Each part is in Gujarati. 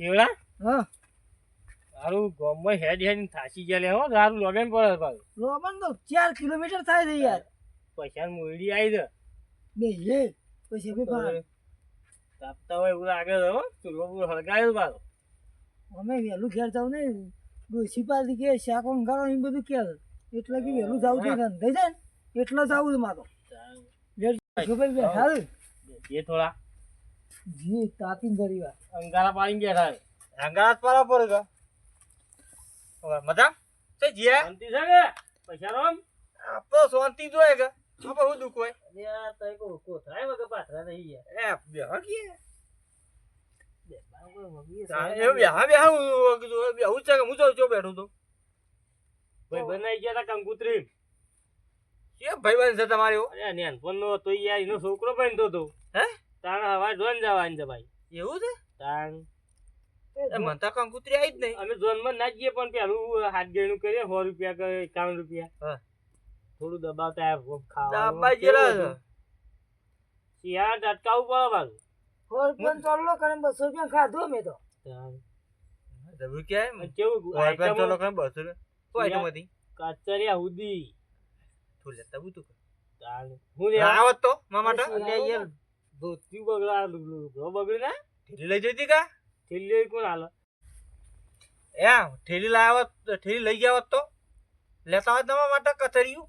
કેવડા હા. તારું ગામમાં હેડ હેડ થાસી ગયા લે હો તારું લગન પડે પાછું. રોમન તો ચાર કિલોમીટર થાય છે યાર. પૈસા મોડી આવી દે બે લે પૈસા બી ભાર તાપતા હોય એવું લાગે છે હો ચૂલો બૂલો હળગાયો પાછો. અમે વહેલું ઘેર જાવ ને ડોસી પાસે કે શાક વંગારો એમ બધું કે એટલે કે વહેલું જાવ છે રંધાઈ જાય ને એટલે જાવું છે મારો એ થોડા. અંગારા પાડીને બેઠા છે. અંગાત પારા પર ગા હવે મજા? તે જીયા શાંતિ છે કે? પૈસા રોમ આપો શાંતિ જોય કે. આપણે હું દુખ હોય? અલ્યા તઈ કો કોથરાય વગર પાથરા નહીં યાર એ બેહા કે ભાઈ એવું બેહા બેહા હું કીધું બેહું છે કે હું જો બેઠું તો. બનાઈ ગયા તા કંકુત્રી. કે ભાઈબંધ છે તમારે નેન ફોન નો તો યાર એનો છોકરો બનતો તો હે? તાણ હવા જોન જવાની છે ભાઈ. એવું છે? તાણ. એ મનતા કંકુતરી આવી જ નહીં. અમે ઝોનમાં ના જઈએ પણ પેલું હાથ ગેણું કરીએ સો રૂપિયા કે એકાવન રૂપિયા. થોડું દબાવતા ખાવા દાબા શિયાળ અટકાવવું પડે કરે બસો રૂપિયા ખાધું અમે તો. તાણ. જબરું કેવું ઓય પેન તો બસો ને આઈટમ હતી? કચરિયા હુદી. તું લેતા હું લેવા? આવત તો મા માટે? અલ્યા યાર ધોતી બગડા લુગડો બગડી ના? ઠેલી લઈ જતી કા? થેલી કોણ હાલે? એમ ઠેલી લાવ્યા હોત તો ઠેલી લઈ ગયા હોત તો? લેતા હોય તમારા માટે કચરિયું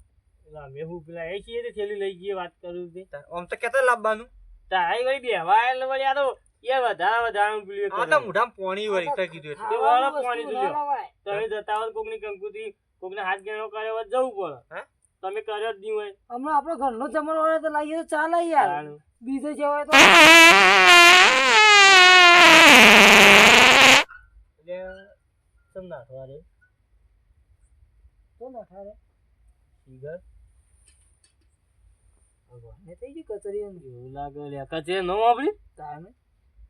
અમે હું પેલા એ છીએ તે થેલી લઈ જઈએ વાત કરું તે. આમ તો કેતા લાવવાનું તારી વળી બેહવા એટલે વળી આ તો એ વધારે વધારે પેલું એ આ તો મોઢામાં પોણી વળી કઈ કીધું એટલે. તે વાળો પાણી લવાય. તમે જતા હોય કોકની કંકુતી કોકને હાથ ગેણો કર્યો હોય જવું પડે. હે? તમે કર્યો જ નહીં હોય. હમણાં આપણો ઘરનો જમણ હોય તો લાવીએ તો ચાલે. યાર. બીજે જવાય તો એટલે ચમ ના થવા રે તો થઈ ગઈ કચરી એવું લાગે લે નો આપડી તાને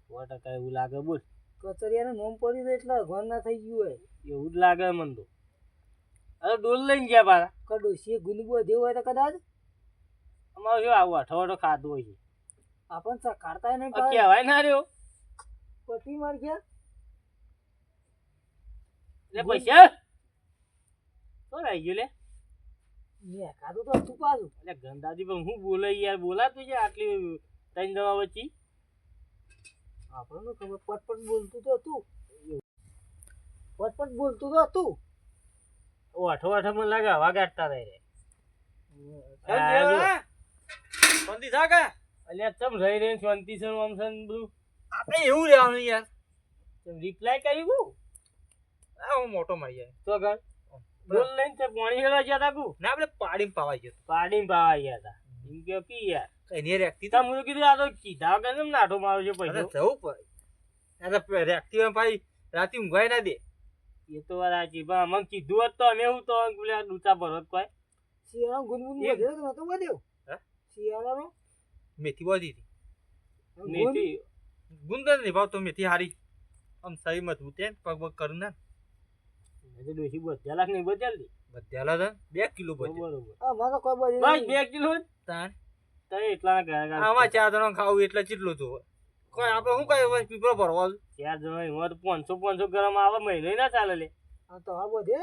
સો ટકા એવું લાગે બોલ. કચરિયાને નોમ પડી જાય એટલે ઘર ના થઈ ગયું હોય. એવું જ લાગે મને તો. અરે ડોલ લઈને ગયા પાછા. છે ગુનબો દેવો હોય તો કદાચ. અમારે શું આવું અઠવાડો ખાધું હોય છે? આપણ ચખાડતા નહીં પણ કહેવાય ના રહ્યો. પટી માર ગયા. લે પૈસા. શું આવી ગયું લે? મેં ખાધું તો તું પાછું. એટલે ગંદાજી પણ હું બોલે યાર બોલાતું છે આટલી ત્રણ દવા વચ્ચે? આપણને ખબર પટપટ બોલતું તો હતું. પટપટ બોલતું તો તું ઓ અઠો અઠો મને લાગે વાગાડતા રહે રે. શાંતિ હવે, હા? થા કા અલ્યા ચમ રહી રહી શાંતિ છે આમ છે બધું? આપણે એવું રહેવાનું યાર. રિપ્લાય કર્યું હું આ હું મોટો મારી જાય. તો ઘર બોલ લઈને તે પાણી હેલા ગયા તા ના આપણે પાડીને પાવા ગયો પાડીને પાવા ગયા તા. એમ કે પી યાર. કઈ નહીં રેખતી તા. મું કીધું આ તો કીધા કે નાઠો મારો છે પૈસો? જવું પડે. આ તો હોય ભાઈ રાતે ઊંઘાય ના દે. એ તો સાચી પણ અમને કીધું હોત તો અમે હું તો પેલા ડૂચા ભરત કોઈ. શિયાળા ગુનગુન વધ્યો તો નતો વધ્યો હે? શિયાળાનો મેથી બોધી હતી. મેથી? ગુંદર નહીં ભાવ તો મેથી હારી. આમ શરીર મજબૂત છે પગ પગ કરું ને મેં તો ડોશી બધા લાખ નહીં બચાવી બધા હતા બે કિલો બધી બરોબર. આ મારો કોઈ બસ બે કિલો તાણ. તને એટલા ના ગયા આમાં ચાર જણા ખાવું એટલે કેટલું જોવે? કોઈ આપણે શું કહીએ ભાઈ પીપળો ભરવા ચાર જણા એમાં તો પાંચસો પાંચસો ગ્રામ આવે મહિને ના ચાલે લે. આ તો આ બધે?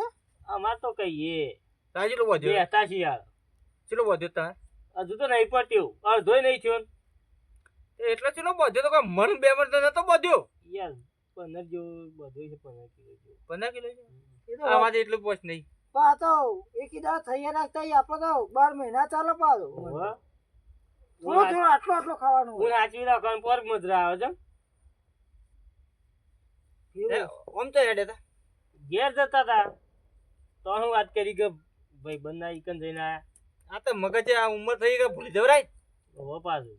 અમાર તો કહીએ. તાર કેટલો વધ્યો બેઠા છીએ યાર કેટલો વધ્યો તાર? હજુ તો નહીં પટ્યો. અડધોય નહીં થયો એટલે કેટલો વધ્યો તો કોઈ મન બે મન તો નતો વધ્યો? યાર પંદર જેવું બધું છે પંદર કિલો જેવો. પંદર કિલો છે? એ તો આમાં એટલું પોચ નહીં. પણ આ તો એક દાડા થઈ નાખતા આપણે તો બાર મહિના ચાલે પાછો. હોવે. થોડો થોડો આટલો આટલો ખાવાનું હું સાચવી રાખવાનું પર મજરા આવે છે ઓમ તો હેડે તા. ઘેર જતા તા. તો હું વાત કરી કે ભાઈ બંને ઈકન જઈને આયા. આ તો મગજ આ ઉંમર થઈ ગઈ ભૂલી જવરાય. હો પાછું.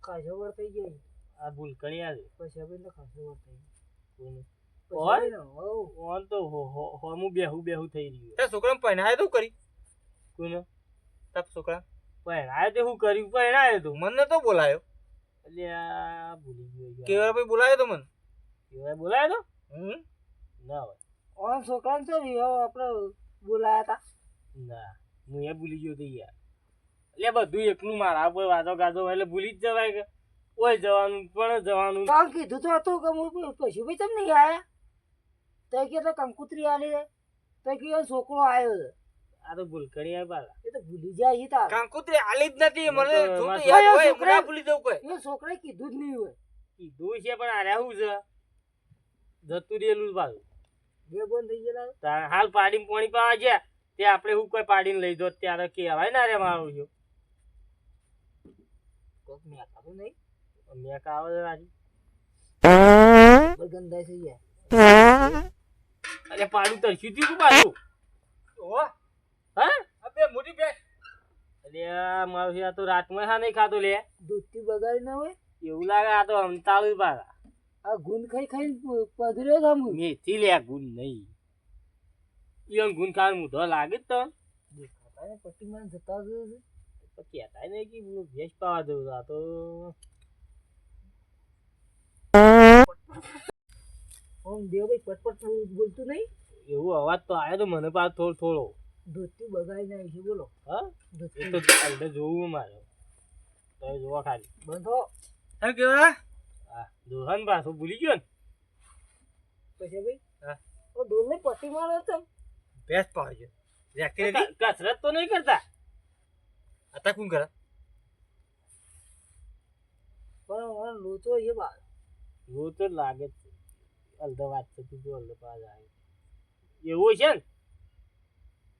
ખાસો વાર થઈ ગઈ. આ ભૂલ કરી આજે પછી હવે તો ખાસો વાર થઈ ગઈ. ઓન હો- બેહું બેહું થઈ રહ્યું તે છોકરાને પહેણાય તો કરી કોઈને? તપ છોકરા? પહેણાય તે શું કર્યું પહેણાય તો. મને તો બોલાયો. એટલે ભૂલી ગયો. કેવરા ભાઈ બોલાયો તો મને. કેવાય બોલાયો તો? હમ. ના હોય. ઓન છોકરાને ને રહ્યો આપણે બોલાયા હતા ના હું એ ભૂલી ગયો તો યાર. એટલે બધું એકલું મારા ઉપર વાતો ગાતો એટલે ભૂલી જ જવાય કે. ઓય જવાનું પણ જવાનું. કામ કીધું તો હતું કે હું પશુ ભાઈ તમને નહીં આયા? તો કે તો કંકુતરી આલી તો કે છોકરો આવ્યો છે. આ તો ભૂલ કરી આ બાલા. એ તો ભૂલી જાય હી તાર. કાંકુતરી આલી જ નથી મને જો તો યાદ હોય મને ભૂલી જવું કોઈ. એ છોકરાએ કીધું જ નહીં હોય. કીધું છે પણ આ શું છે? જતું રહેલું જ બે બંધ થઈ ગયેલા તાર હાલ પાડીને પોણી પાવા ગયા. તે આપણે હું કોઈ પાડીને લઈ દો ત્યારે કહેવાય ના રે મારું છું કોક મેં ખાધું નહીં? મેં કાવ રાજી. બધા ગંદા થઈ ગયા અરે પાડું તરસ્યું તું પાછું ઓહો. હા? અબે મોટી બેસ અરે મારું આ તો રાતમાં હા નહીં ખાતો લે. દૂધથી બગાડી ના હોય? એવું લાગે આ તો અમતાળું પાછા. આ ગુંદ ખાઈ ખાઈ પધર્યો છે હું મેથી લે ગુણ નહીં. ઈવન ગુણ ખાવાનું મૂઢો લાગે જ તો. દેખાતા ને જતા જ તો કહેતાય નહીં કે પેલું ભેંસ પાવા જવું. આ તો. દેવ ભાઈ પટપટ બોલતું નહીં? એવો અવાજ તો આવ્યો તો મને પાછો થોડો થોડો. દૂધથી બગાડી નાખી છે બોલો. હા? એ તો અંદર જોવું મારે. તો જોવા ખાલી. બંધો. હે કેવા? હા દોહન પાછું ભૂલી ગયો ને. પછી ભાઈ? હા. ઓ ડોલને પતિ મારો તો. બેસ નથી ક- કસરત તો નહીં કરતા? આતા કોણ કરે? પણ મને લોચો એ બા લોચો તો લાગે જ છે. અલધા વાત છે તું જો અલધા પાસ આવે એવું છે ને?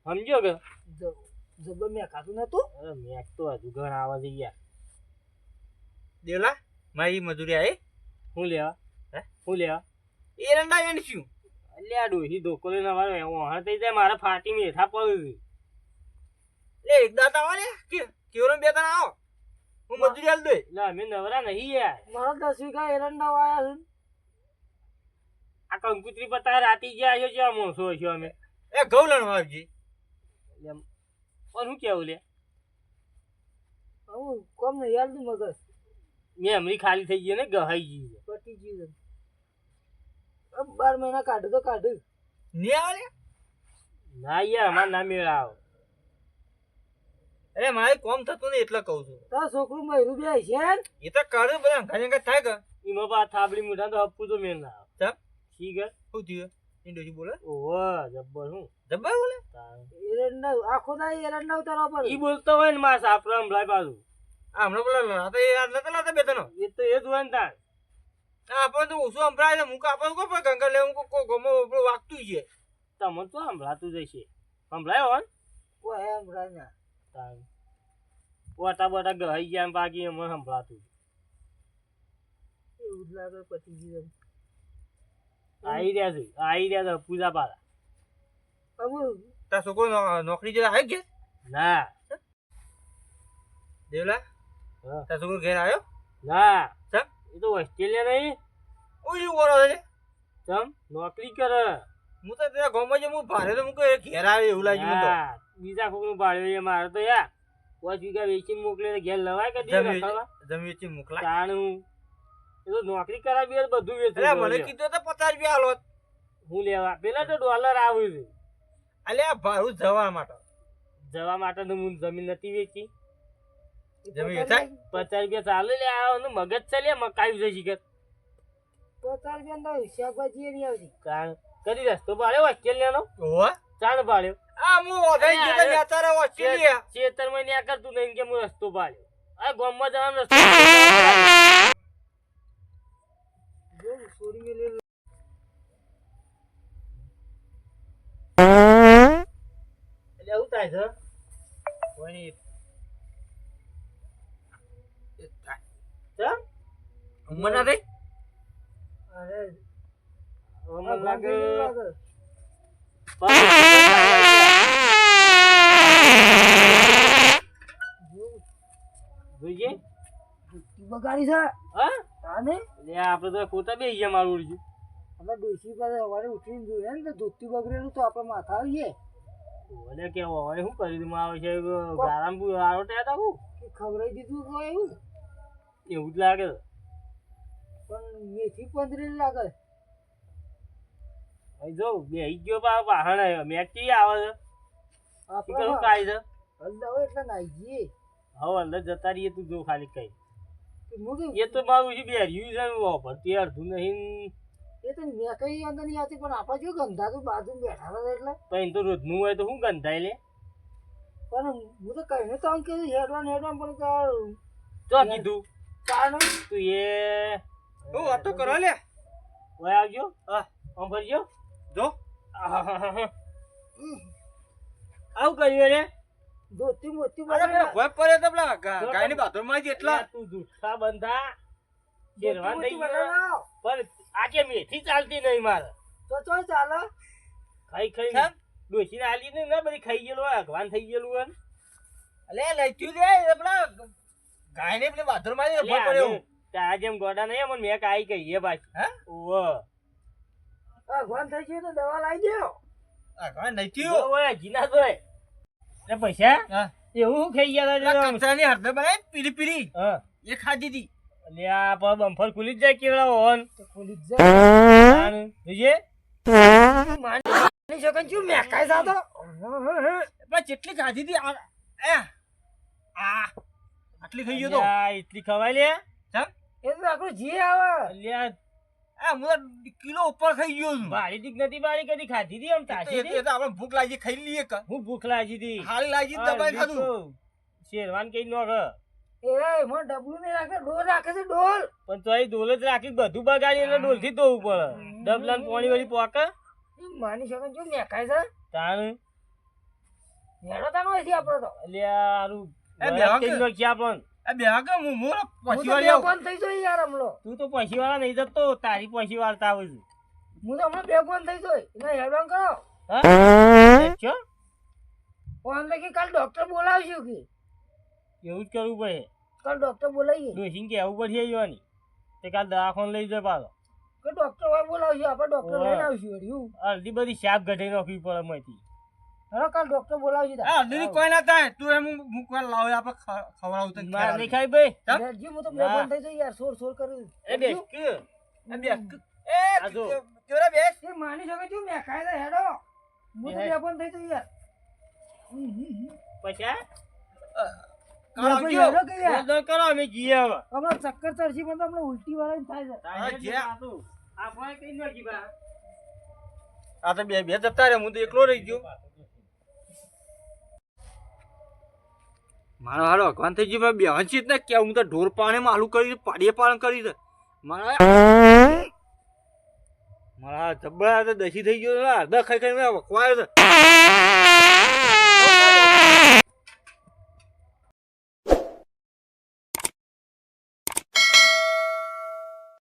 સમજો કે? જ- જબર મેં ખાતું નતું અરે મેં તો હજુ ઘણા આવા જઈ યાર દેવલા મારી મજૂરી આવી શું લેવા? હે? શું લેવા? એરંડા એન્ડ શું? અલ્યા ડોહી ધોકો લઈને અમારે વહાણ થઈ જાય મારે ફાટી મેઠા પડ્યું છે. લે એક દાંત આવો ને કે કેવરો બે તને આવો. હું મજૂરી આલ દે એટલે અમે નવરા નહીં યાર. મારો દસ વીઘા એરંડા વાયા આ કંકુતરી પતા રાતી ગયા છો જ્યાં મોસો છો અમે. એ ઘઉં લણવા આવજી. એટલે એમ- પણ શું કેવું લે? હું કોમ ને યાદ મગજ. મેં હમણાં ખાલી થઈ ગઈ ને ગહાઈ ગઈ છે. પટી ગયું છે. બાર મહિના કાઢ તો કાઢું. ને આવે ના યાર અમારે ના મેળ આવે અરે મારે કોમ થતું નહીં એટલે કહું છું. તારા છોકરું મયરું બે છે? એ તો કરે બધા ઘણી થાય કે? એમાં પા થાબડી મુઠા તો હપ્પું તો મેળ ના આવે. શી ગર શું થયું? એ ડોશી બોલે? ઓહો જબ્બર હું. જબ્બર બોલે એરંડા આખો દાડી એરંડા ઉતારવા પડે ઈ બોલતો હોય ને માસ આપણે હમણાં પાછું આ હમણાં બોલે લડાતા એ યાદ નતા લાતા એ તો એ જ હોય ને તાણ આપણે તો ઓછું સંભળાય છે મુકા આપણે કોઈ પણ ગંગા લેવું કોઈ ગમો આપણું વાગતું છે. તમને તો સંભળાતું જશે સંભળાયો હોય ને? કોઈ એમ રાજા તાણ ઓટા બોટા ગહાઈ ગયા ને બાકી એમાં સંભળાતું એવું લાગે પટી ગયું આવી રહ્યા છે આવી રહ્યા છે પૂજા પાડા તાર છોકરો નો- નોકરી જરા આવી ગયા ના દેવલા. તાર છોકરો ઘેર આવ્યો ના ચમ એ તો ઓસ્ટ્રેલિયા નહીં ઓય બોલો છે ચમ નોકરી કરે હું તો ત્યાં ગામમાં જે હું ભાડે તો હું એ ઘેર આવે એવું લાગ્યું મને તો બીજા કોકનું ભાડ્યું એ મારે તો યાર પાંચ વીઘા વેચીને મોકલે તો ઘેર લવાય કે દી જમી રખડવા? જમી વેચી મોકલાય તાણું એ તો નોકરી કરાવી બધું વેચવું મને કીધું તો પચાસ રૂપિયા હાલો હું લેવા પેલા તો ડોલર આવ્યું છે અલ્યા ભાડું જવા માટે. જવા માટે તો હું જમીન નથી વેચી. જમીન વેચાય? પચાસ રૂપિયા ચાલુ લે આવો ને મગજ છે લે મકાઈ છે શીખર પચાસ રૂપિયા ના શાકભાજી નહીં આવતી. તાણ કદી રસ્તો પાડ્યો ઓસ્ટ્રેલિયાનો ચાણ પાડ્યો આ હું ઓધાઈ ગયો ન્યા ઓસ્ટ્રેલિયા ચેતરમાં ન્યા કરતું નહીં કે હું રસ્તો પાડ્યો. આ ગામમાં જવાનો રસ્તો જો સોરી છે? કોઈ ચમ? ઉંમર ના થઈ? અરે અમને લાગે. જોઈએ બગાડી છે? હા? આને એટલે આપણે તો ખોટા બે ગયા મારું ઉડ્યું આપણે ડોસી પાસે સવારે ઉઠીને જોઈએ ને તો ધોતી બગડેલું તો આપણે માથા આવીએ ઓલે કે હવે શું કરી દઉં આવે છે ગારામ આરો ત્યાં હતા હું? કે ખવડાવી દીધું તો એવું? એવું જ લાગે. પણ મેથી પંદરી લાગે. જો બે ગયો પા વાહણ મેચ કેવી આવે છે? કયું કાય છે? હલદા હોય એટલે નાઈ જઈએ હવે અંદર જતા રહીએ તું જો ખાલી કઈ. એ તો મારું બે રહ્યું છે? વાપરતી અડધું નહીં એ તો મેં કઈ અંદર નહીં આવતી પણ આપણે જો ગંધાતું બાજુ બેઠા હતા એટલે. પણ તો રોજનું હોય તો શું ગંધાય લે? પણ હું તો કહીને તો આમ કીધું હેડવાન હેડવાન પણ તો કીધું? કારણ તું એ હું વાતો કરો લે. ઓય આવજો. હા. આમ ફરજો જો આવું કર્યું રે ધોતી મોતી અરે પેલા ભોય પડે તો પેલા ગાયની બાથરૂમમાં જ એટલા તું જુઠ્ઠા બંધા. શેરવાન થઈ ગયો. પણ આ કે મેથી ચાલતી નહીં મારે. તો તો ચાલે. ખાઈ ખાઈ ડોસી ને આલી ને બધી ખાઈ ગયેલું હોય અગવાન થઈ ગયેલું હોય. અલે લઈચ્યું દે એ ગાય ને પેલી વાધર મારી ભોય પડ્યો તારા જેમ ગોડા નહીં મને મેં કાઈ કહીએ ભાઈ. હા? ઓ અગવાન થઈ ગયું તો દવા લાવી દો અગવાન નહીં થયું. ઓય જીના તોય એ પૈસા? હા. એવું ખાઈ ગયા તા પેલા તે? કચરાની હળદર બનાવી પીરી પીરી હા. એ ખાધી હતી. લે આ પર બમ્ફર ખુલી જ જાય કેવડા હોન? ખુલી જ જાય. માની શકન છું મેં કાઈ સાતો પણ જેટલી ખાધી હતી આ આ આટલી ખાઈ ગયો તો. અલ્યા, એટલી ખવાય લે. ચમ એ તો આખું જી આવે. લ્યા આ હું તો કિલો ઉપર ખાઈ ગયો છું. ભારી દીક નથી બારી કદી ખાધી હતી આમ તાજી હતી? તો- આપણે ભૂખ લાગી ખાઈ લઈએ હું ભૂખ લાગી હતી. હાલ લાગી દબાઈ ખાધું. શેરવાન કઈ નો એ મને ડબલું નહીં રાખે ડોલ રાખે છે ડોલ. પણ તો અહીં ડોલ જ રાખી બધું બગાડી એટલે ડોલથી ધોવું પડે. ડબલા ને પાણી વાળી પોક? માની શકો છું મેં છે. તાણ? હેડો તાનો હોય આપણે તો. અલ્યા હારું એ બેહો કે? નાખ્યા પણ. એ બે કે હું મોર હું પછી તો વાળી થઈ જોઈ યાર હમલો તું તો પૈસી વાળા નહીં જતો તારી પૈસી વાળતા આવે છે. હું તો હમણાં બેભાન થઈ જોઈ. એને હેડવાન કરો. હા? ચો કાલ ડોક્ટર બોલાવશું કે. એવું જ કરવું પડે. કાલ ડોક્ટર બોલાવીએ. ડોસીને કહેવું પડશે યોની તે કાલ દવાખાને લઈ જાય પાછો. કે ડોક્ટર હોય બોલાવશું આપણે ડોક્ટર. લઈને આવશું વળી હું. અડધી બધી સાપ ગઢી નાખવી પડે માંથી હેડો કાલ ડોક્ટર બોલાવશું તાર. હા દીદી કોઈ ના થાય. તું એમ હું કોઈ લાવે આપણે ખ- ખવડાવું માર નહીં ખાઈ ભાઈ? હું તો બેભાન થઈ જોઈ યાર સોર સોર કરી એ બેસ કે એ બે એ. એ માની શકે છું મેં ખાઈ દે હેડો. હું તો બેભાન થઈ જોઈ યાર. પૈસા? ચક્કર ચડશે પણ તો ઉલટી વાળા થાય છે. આપણે કઈ નાખી આ તો બે બે જતા રે હું તો એકલો રહી ગયો. મારો હારો અગવાન થઈ ગયો બે હંચી ને કે હું તો ઢોર પાણે આલુ કરી પાડીએ પાલન કરી દે મારા મારા જબ્બર તો દસી થઈ ગયો અડધા ખાઈ ખાઈ વખવાયો છે.